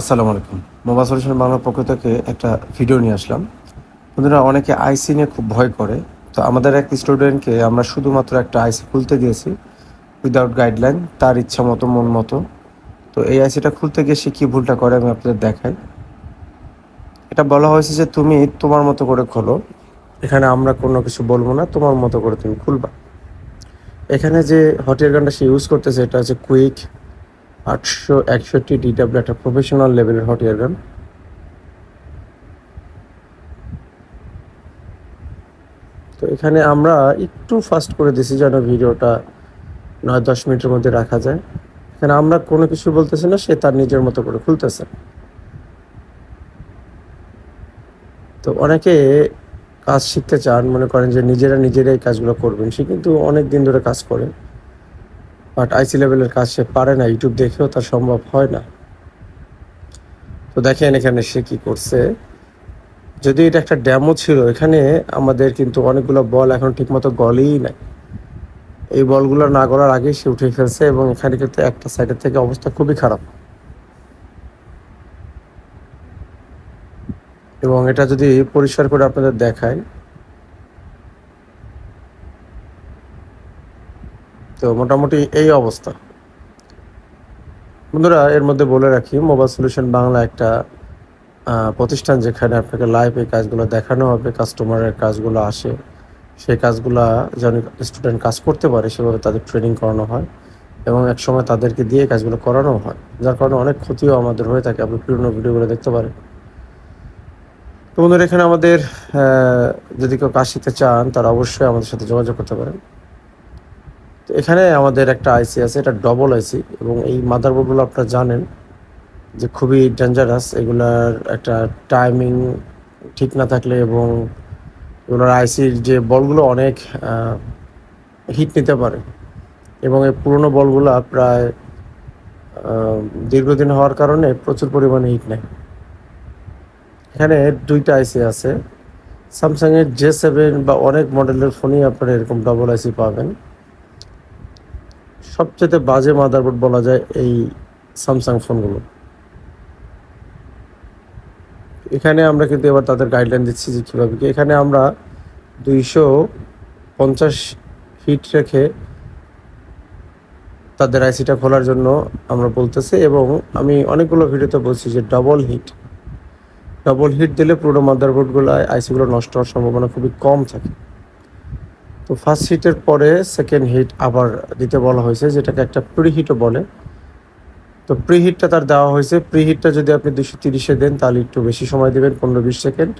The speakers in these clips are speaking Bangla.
আসসালামু আলাইকুম। মোবাইল সলিউশন বাংলার পক্ষ থেকে একটা ভিডিও নিয়ে আসলাম। বন্ধুরা, অনেকে আইসি নিয়ে খুব ভয় করে। তো আমাদের এক স্টুডেন্টকে আমরা শুধুমাত্র একটা আইসি খুলতে দিয়েছি উইদাউট গাইডলাইন তার ইচ্ছা মতো, মন মতো। তো এই আইসিটা খুলতে গিয়ে সে কী ভুলটা করে আমি আপনাদের দেখাই। এটা বলা হয়েছে যে তুমি তোমার মতো করে খোলো। এখানে আমরা কোনো কিছু বলব না, তোমার মতো করে তুমি খুলবা। এখানে যে হটিয়ার গানটা সে ইউজ করতেছে, এটা হচ্ছে কুইক আটশো একষট্টি ডিডাব্লিউ একটা প্রফেশনাল লেভেলের হট এয়ার গান তো এখানে আমরা একটু ফাস্ট করে দিছি যেন ভিডিওটা নয় দশ মিনিটের মধ্যে রাখা যায়। এখানে আমরা কোনো কিছু বলতেছি না, সে তার নিজের মতো করে খুলতেছে। তো অনেকে কাজ শিখতে চান, মনে করেন যে নিজেরা নিজেরাই কাজগুলো করবেন, সে কিন্তু অনেক দিন ধরে কাজ করে। বাট আইসি লেভেলের কাজ সে পারে না, ইউটিউব দেখেও তার সম্ভব হয় না। তো দেখেন এখানে সে কি করছে। যদি এটা একটা ড্যামো ছিল, এখানে আমাদের কিন্তু অনেকগুলো বল এখন ঠিকমতো গলেই নাই। এই বলগুলো না গলার আগে সে উঠে ফেলছে এবং এখানে কিন্তু একটা সাইডের থেকে অবস্থা খুবই খারাপ। এবং এটা যদি পরিষ্কার করে আপনাদের দেখায় তো মোটামুটি এই অবস্থা। বন্ধুরা, এর মধ্যে বলে রাখি, মোবাইল সলিউশন বাংলা একটা প্রতিষ্ঠান যেখানে আপনাকে লাইভ এই কাজগুলো দেখানো হবে কাস্টমারের কাজগুলো আসে, সেই কাজগুলা যেন স্টুডেন্ট কাজ করতে পারে, সেভাবে তাদের ট্রেনিং করানো হয় এবং এক সময় তাদেরকে দিয়ে কাজগুলো করানো হয়। যার কারণে অনেক ক্ষতিও আমাদের হয়ে থাকে, আপনি পুরনো ভিডিওগুলো দেখতে পারেন। তো বন্ধুরা, এখানে আমাদের যদি কেউ কাজ শিখতে চান, তারা অবশ্যই আমাদের সাথে যোগাযোগ করতে পারেন। এখানে আমাদের একটা আইসি আছে, এটা ডবল আইসি এবং এই মাদারবোর্ডগুলো আপনারা জানেন যে খুবই ডেঞ্জারাস এগুলার একটা টাইমিং ঠিক না থাকলে এবং এগুলোর আইসির যে বলগুলো অনেক হিট নিতে পারে। এবং এই পুরনো বলগুলো প্রায় দীর্ঘদিন হওয়ার কারণে প্রচুর পরিমাণে হিট নেয়। এখানে দুইটা আইসি আছে। স্যামসাংয়ের জে সেভেন বা অনেক মডেলের ফোনই আপনারা এরকম ডবল আইসি পাবেন। সবচেয়ে বাজে মাদারবোর্ড বলা যায় এই স্যামসাং ফোনগুলো এখানে আমরা কিন্তু এবার তাদের গাইডলাইন দিচ্ছি যে কীভাবে কি। এখানে আমরা দুইশো পঞ্চাশ হিট রেখে তাদের আইসিটা খোলার জন্য আমরা বলতেছি এবং আমি অনেকগুলো ভিডিওতে বলছি যে ডবল হিট ডবল হিট দিলে পুরো মাদারবোর্ডগুলো আইসিগুলো নষ্ট হওয়ার সম্ভাবনা খুবই কম থাকে। তো ফার্স্ট হিটের পরে সেকেন্ড হিট আবার দিতে বলা হয়েছে, যেটাকে একটা প্রি হিটও বলে। তো প্রি হিটটা তার দেওয়া হয়েছে। প্রি হিটটা যদি আপনি দুশো তিরিশে দেন, তাহলে একটু বেশি সময় দেবেন পনেরো বিশ সেকেন্ড।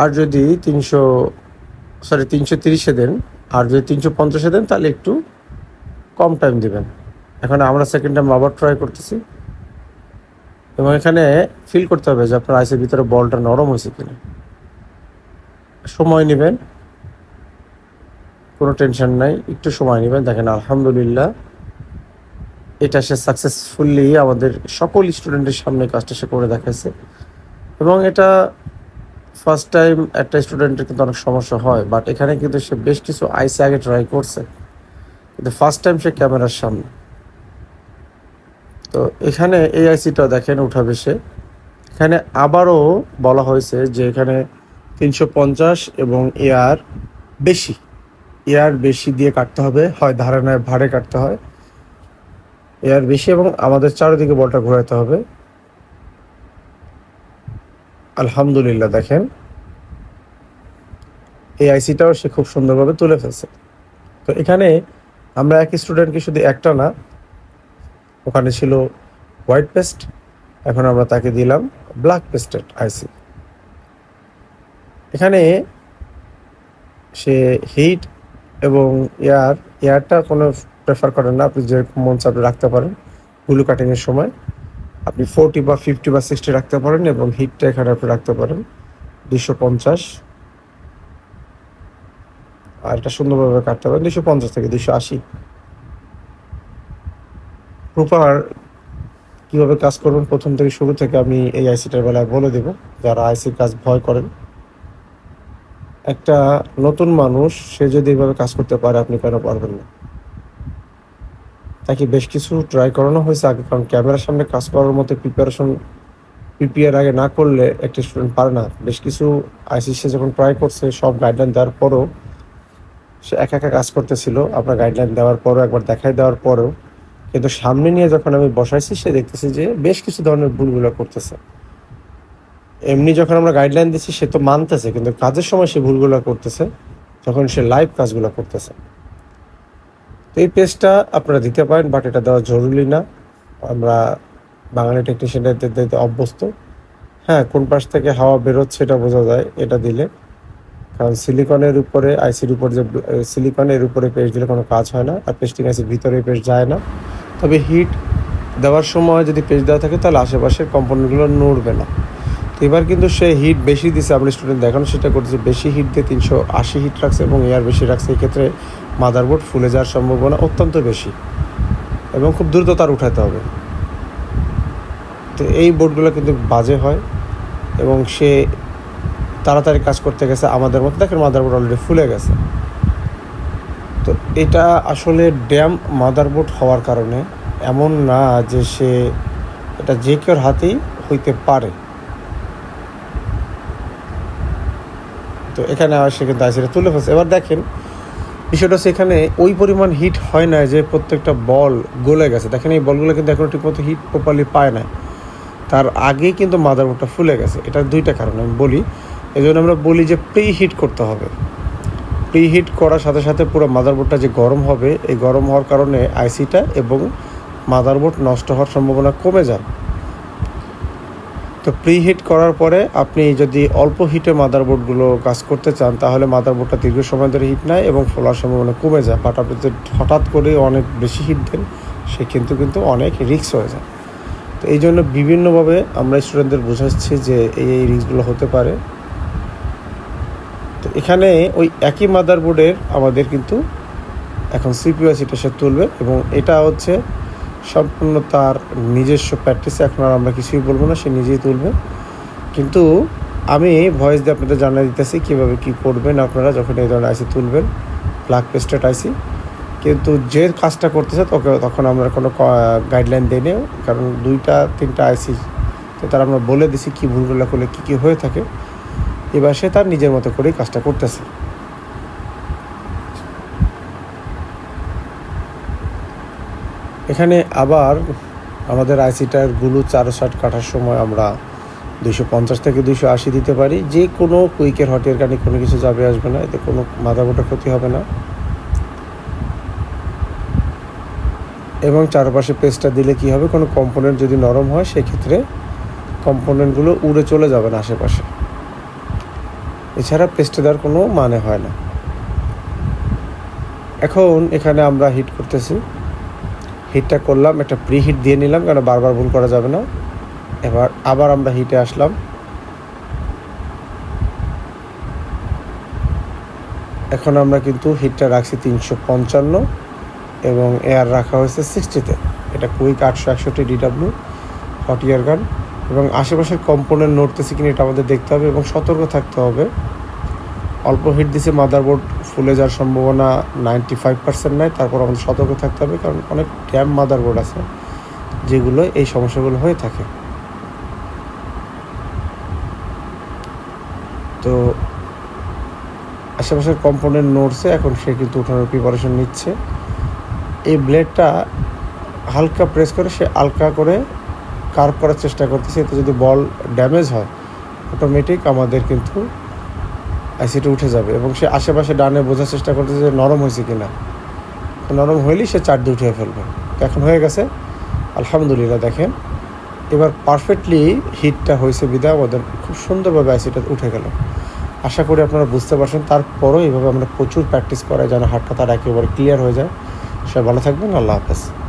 আর যদি তিনশো সরি তিনশো তিরিশে দেন, আর যদি তিনশো পঞ্চাশে দেন, তাহলে একটু কম টাইম দেবেন। এখন আমরা সেকেন্ড টাইম আবার ট্রাই করতেছি। এবং এখানে ফিল করতে হবে যে আপনার আইসের ভিতরে বলটা নরম হয়েছে কিনা। সময় নেবেন। কোনো টেনশন নাই, একটু সময় নেবেন। দেখেন, আলহামদুলিল্লাহ, এটা সে সাকসেসফুলি আমাদের সকল স্টুডেন্টের সামনে কাজটা সে করে দেখাইছে। এবং এটা ফার্স্ট টাইম একটা স্টুডেন্টের কিন্তু অনেক সমস্যা হয় বাট এখানে কিন্তু সে বেশ কিছু আইসি আগে ট্রাই করছে। কিন্তু ফার্স্ট টাইম সে ক্যামেরার সামনে। তো এখানে এই আইসিটা দেখেন, উঠাবে সে। এখানে আবারও বলা হয়েছে যে এখানে তিনশো পঞ্চাশ এবং এয়ার বেশি। এয়ার বেশি দিয়ে কাটতে হবে, হয় ধারে নয় ভাড়ে কাটতে হয়। এয়ার বেশি এবং আমাদের চারিদিকে বলটা ঘোরাতে হবে। আলহামদুলিল্লাহ, দেখেন। এই আইসিটাও সে খুব সুন্দরভাবে তুলে ফেলছে। তো এখানে আমরা এক স্টুডেন্টকে শুধু একটা না, ওখানে ছিল হোয়াইট পেস্ট, এখন আমরা তাকে দিলাম ব্ল্যাক পেস্টেড আইসি। এখানে সে হিট এবং এয়ার, এয়ারটা কোনো প্রেফার করেন না, আপনি যেরকম মন চাপে রাখতে পারেন। ব্লু কাটিংয়ের সময় আপনি ফোরটি বা ফিফটি বা সিক্সটি রাখতে পারেন এবং হিটটা এখানে আপনি রাখতে পারেন দুশো পঞ্চাশ। আর এটা সুন্দরভাবে কাটতে পারেন দুশো পঞ্চাশ থেকে দুশো আশি। প্রপার কীভাবে কাজ করবেন, প্রথম থেকে শুরু থেকে আমি এই আইসিটার বেলায় বলে দেব, যারা আইসির কাজ ভয় করেন। একটা নতুন মানুষ, সে যদি এভাবে কাজ করতে পারে, আপনি কেন পারবেন না? তাকে বেশ কিছু ট্রাই করানো হয়েছে আগে, কারণ ক্যামেরার সামনে কাজ করার মতো প্রিপারেশন প্রিপেয়ার আগে না করলে একটা স্টুডেন্ট পারে না। বেশ কিছু আইসি সে যখন ট্রাই করছে, সব গাইডলাইন দেওয়ার পরও সে একা একা কাজ করতেছিল। আপনার গাইডলাইন দেওয়ার পরও, একবার দেখাই দেওয়ার পরও। কিন্তু সামনে নিয়ে যখন আমি বসাইছি, সে দেখতেছি যে বেশ কিছু ধরনের ভুলগুলো করতেছে। এমনি যখন আমরা গাইডলাইন দিচ্ছি সে তো মানতেছে, কিন্তু কাজের সময় সে ভুলগুলো করতেছে যখন সে লাইভ কাজগুলো করতেছে। তো এই পেজটা আপনারা দিতে পারেন বাট এটা দেওয়া জরুরি না। আমরা বাঙালি টেকনিশিয়ানদের দিতে অভ্যস্ত। হ্যাঁ কোন পাশ থেকে হাওয়া বেরোচ্ছে এটা বোঝা যায়, এটা দিলে। কারণ সিলিকনের উপরে আইসির উপর যে সিলিকনের উপরে পেস্ট দিলে কোনো কাজ হয় না, আর পেস্টিং আইসির ভিতরে পেস্ট যায় না। তবে হিট দেওয়ার সময় যদি পেস্ট দেওয়া থাকে, তাহলে আশেপাশের কম্পোনেন্টগুলো নড়বে না। তো এবার কিন্তু সে হিট বেশি দিছে আমরা স্টুডেন্ট দেখানো সেটা করতেছে, বেশি হিট দিয়ে তিনশো আশি হিট রাখছে এবং এয়ার বেশি রাখছে। এই ক্ষেত্রে মাদারবোর্ড ফুলে যাওয়ার সম্ভাবনা অত্যন্ত বেশি এবং খুব দ্রুত তার উঠাতে হবে। তো এই বোর্ডগুলো কিন্তু বাজে হয় এবং সে তাড়াতাড়ি কাজ করতে গেছে আমাদের মতো। দেখেন মাদারবোর্ড অলরেডি ফুলে গেছে। তো এটা আসলে ড্যাম মাদারবোর্ড হওয়ার কারণে এমন না যে সে, এটা যে কেউর হাতেই হইতে পারে। তো এখানে আর সে কিন্তু আইসিটা তুলে ফেলছে। এবার দেখেন, বিষয়টা হচ্ছে এখানে ওই পরিমাণ হিট হয় না যে প্রত্যেকটা বল গলে গেছে। দেখেন এই বলগুলো কিন্তু এখনও ঠিকমতো হিট প্রপারলি পায় না। তার আগেই কিন্তু মাদারবোর্ডটা ফুলে গেছে। এটা দুইটা কারণ আমি বলি। এই জন্য আমরা বলি যে প্রি হিট করতে হবে। প্রি হিট করার সাথে সাথে পুরো মাদারবোর্ডটা যে গরম হবে, এই গরম হওয়ার কারণে আইসিটা এবং মাদারবোর্ড নষ্ট হওয়ার সম্ভাবনা কমে যায়। তো প্রি হিট করার পরে আপনি যদি অল্প হিটে মাদারবোর্ডগুলো কাজ করতে চান, তাহলে মাদারবোর্ডটা দীর্ঘ সময় ধরে হিট নেয় এবং ফোলার সম্ভাবনা কমে যায়। বাট আপনি যদি হঠাৎ করে অনেক বেশি হিট দেন, সে কিন্তু কিন্তু অনেক রিস্ক হয়ে যায়। তো এই জন্য বিভিন্নভাবে আমরা স্টুডেন্টদের বোঝাচ্ছি যে এই এই রিক্সগুলো হতে পারে। তো এখানে ওই একই মাদারবোর্ডের আমাদের কিন্তু এখন সিটা সে তুলবে এবং এটা হচ্ছে সম্পূর্ণ তার নিজস্ব প্র্যাকটিসে এখন আর আমরা কিছুই বলব না, সে নিজেই তুলবে। কিন্তু আমি ভয়েস দিয়ে আপনাদের জানিয়ে দিতেছি কীভাবে কী করবেন আপনারা যখন এই ধরনের আইসি তুলবেন প্লাগ পেস্টেড আইসি কিন্তু যে কাজটা করতেছে তোকে তখন আমরা কোনো গাইডলাইন দিই নেই, কারণ দুইটা, তিনটা আইসি তো তার আমরা বলে দিছি কী ভুলগুলো করলে কী কী হয়ে থাকে। এবার সে তার নিজের মতো করেই কাজটা করতেছে। এখানে আবার আমাদের আইসিটারগুলো চারো ষাট কাটার সময় আমরা দুশো পঞ্চাশ থেকে দুশো আশি দিতে পারি। যে কোনো কুইকের হটের কানে কোনো কিছু যাবে আসবে না, এতে কোনো মাথা মোটা ক্ষতি হবে না। এবং চারপাশে পেস্টটা দিলে কি হবে? কোনো কম্পোনেন্ট যদি নরম হয়, সেক্ষেত্রে কম্পোনেন্টগুলো উড়ে চলে যাবে না আশেপাশে। এছাড়া পেস্টে দেওয়ার কোনো মানে হয় না। এখন এখানে আমরা হিট করতেছি। হিটটা করলাম, একটা প্রি হিট দিয়ে নিলাম কারণ বারবার ভুল করা যাবে না। এবার আবার আমরা হিটে আসলাম। এখন আমরা কিন্তু হিটটা রাখছি তিনশো পঞ্চান্ন এবং এয়ার রাখা হয়েছে সিক্সটিতে। এটা কুইক আটশো একষট্টি ডিডাব্লিউ, হট ইয়ার গান। এবং আশেপাশের কম্পোনেন্ট নড়তেছে কিনা এটা আমাদের দেখতে হবে এবং সতর্ক থাকতে হবে। অল্প হিট দিছে মাদারবোর্ড ফুলে যাওয়ার সম্ভাবনা নাইনটি ফাইভ পার্সেন্ট নেয় তারপর আমাদের সতর্ক থাকতে হবে, কারণ অনেক ড্যাম মাদারবোর্ড আছে যেগুলো এই সমস্যাগুলো হয়ে থাকে। তো আশেপাশের কম্পোনেন্ট নড়ছে এখন সে কিন্তু উঠানোর প্রিপারেশন নিচ্ছে। এই ব্লেডটা হালকা প্রেস করে সে হালকা করে কার্ভ করার চেষ্টা করতেছে, এতে যদি বল ড্যামেজ হয় অটোমেটিক আমাদের কিন্তু আইসিটা উঠে যাবে এবং সে আশেপাশে ডানে বোঝার চেষ্টা করতেছে যে নরম হয়েছে কিনা। তো নরম হইলেই সে চার দিয়ে উঠে ফেলবে। এখন হয়ে গেছে। আলহামদুলিল্লাহ, দেখেন। এবার পারফেক্টলি হিটটা হয়েছে বিদায়। আমাদের খুব সুন্দরভাবে আইসিটা উঠে গেল। আশা করি আপনারা বুঝতে পারছেন। তারপরও এইভাবে আমরা প্রচুর প্র্যাকটিস করাই যেন হাতটা তার একেবারে ক্লিয়ার হয়ে যায়। সবাই ভালো থাকবেন। আল্লাহ হাফেজ।